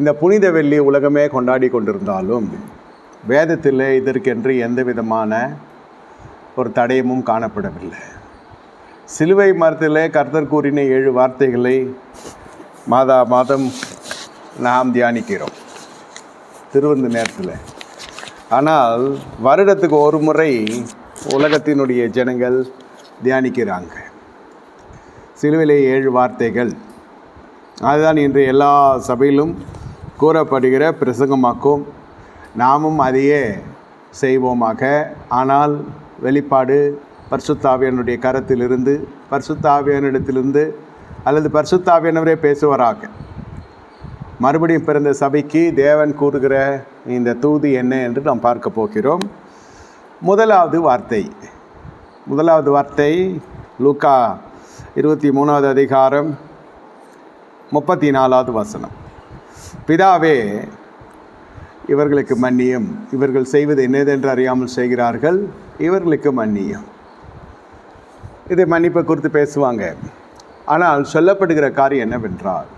இந்த புனித வெள்ளி உலகமே கொண்டாடி கொண்டிருந்தாலும் வேதத்தில் இதற்கென்று எந்த விதமான ஒரு தடயமும் காணப்படவில்லை. சிலுவை மரத்தில் கர்த்தர் கூறின ஏழு வார்த்தைகளை மாதா மாதம் நாம் தியானிக்கிறோம் திருவந்த நேரத்தில். ஆனால் வருடத்துக்கு ஒரு முறை உலகத்தினுடைய ஜனங்கள் தியானிக்கிறாங்க. சிலுவிலே ஏழு வார்த்தைகள். அதுதான் இன்று எல்லா சபையிலும் கூறப்படுகிற பிரசங்கமாக்கும். நாமும் அதையே செய்வோமாக. ஆனால் வெளிப்பாடு பர்சுத்தாவியனுடைய கரத்திலிருந்து பர்சுத்தாவியனிடத்திலிருந்து அல்லது பர்சுத்தாவியனவரே பேசுவாராக. மறுபடியும் பிறந்த சபைக்கு தேவன் கூறுகிற இந்த தூது என்ன என்று நாம் பார்க்க போகிறோம். முதலாவது வார்த்தை. முதலாவது வார்த்தை லூக்கா இருபத்தி மூணாவது அதிகாரம் முப்பத்தி நாலாவது வசனம். பிதாவே இவர்களுக்கு மன்னியும். இவர்கள் செய்வது என்னதென்று அறியாமல் செய்கிறார்கள் இவர்களுக்கு மன்னியும். இதை மன்னிப்பை குறித்து பேசுவாங்க. ஆனால் சொல்லப்படுகிற காரியம் என்னவென்றால்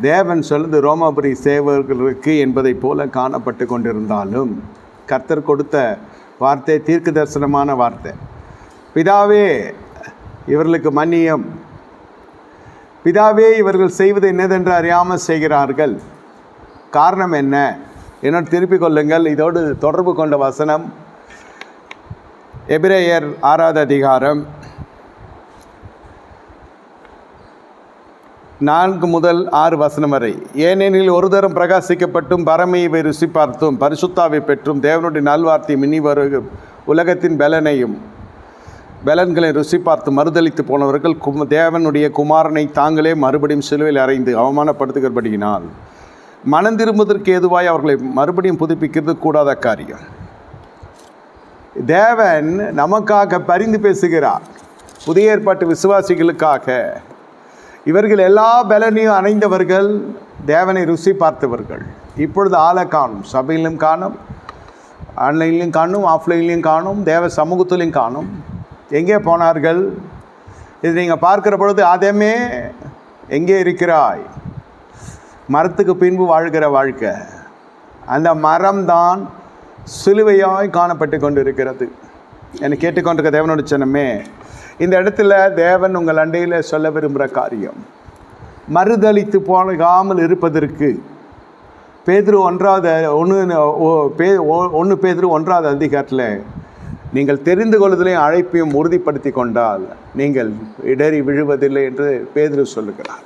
தேவன் சொல்லுது ரோமாபுரி சேவர்களுக்கு என்பதைப் போல காணப்பட்டு கொண்டிருந்தாலும் கர்த்தர் கொடுத்த வார்த்தை தீர்க்க தரிசனமான வார்த்தை. பிதாவே இவர்களுக்கு மன்னியம். பிதாவே இவர்கள் செய்வது என்னதென்று அறியாமல் செய்கிறார்கள். காரணம் என்ன? என்னோடு திருப்பிக் கொள்ளுங்கள். இதோடு தொடர்பு கொண்ட வசனம் எபிரேயர் ஆறாவது அதிகாரம். நான்கு முதல் ஆறு வசனம் வரை ஏனெனில் ஒரு தரம் பிரகாசிக்கப்பட்டும் பரமையை ருசி பார்த்தும் பரிசுத்தாவை பெற்றும் தேவனுடைய நல்வார்த்தை மினி வரு உலகத்தின் பலனையும் பலன்களை ருசி பார்த்து மறுதளித்து போனவர்கள் கும் தேவனுடைய குமாரனை தாங்களே மறுபடியும் சிலுவையில் அறைந்து அவமானப்படுத்துகிறபடியினால் மனம் திரும்புவதற்கு ஏதுவாய் அவர்களை மறுபடியும் புதுப்பிக்கிறது கூடாத காரியம். தேவன் நமக்காக பரிந்து பேசுகிறார். புதிய ஏற்பாட்டு விசுவாசிகளுக்காக. இவர்கள் எல்லா பலனையும் அணைந்தவர்கள் தேவனை ருசி பார்த்தவர்கள். இப்பொழுது ஆளை காணும் சபையிலும் காணும் ஆன்லைன்லையும் காணும் ஆஃப்லைன்லையும் காணும் தேவ சமூகத்திலையும் காணும். எங்கே போனார்கள்? இது நீங்கள் பார்க்கிற பொழுது ஆதமே எங்கே இருக்கிறாய்? மரத்துக்கு பின்பு வாழ்கிற வாழ்க்கை. அந்த மரம்தான் சிலுவையாய் காணப்பட்டு கொண்டு இருக்கிறது என்னை கேட்டுக்கொண்டிருக்க தேவனோட சின்னமே இந்த இடத்துல தேவன் உங்கள் அண்டையில் சொல்ல விரும்புகிற காரியம் மறுதளித்து போகாமல் இருப்பதற்கு. பேதிரு ஒன்றாவது ஒன்று பே ஒன்று பேதிரு ஒன்றாவது அதிகாரத்தில் நீங்கள் தெரிந்து கொள்வதிலையும் அழைப்பையும் உறுதிப்படுத்தி கொண்டால் நீங்கள் இடறி விழுவதில்லை என்று பேதிரு சொல்லுகிறார்.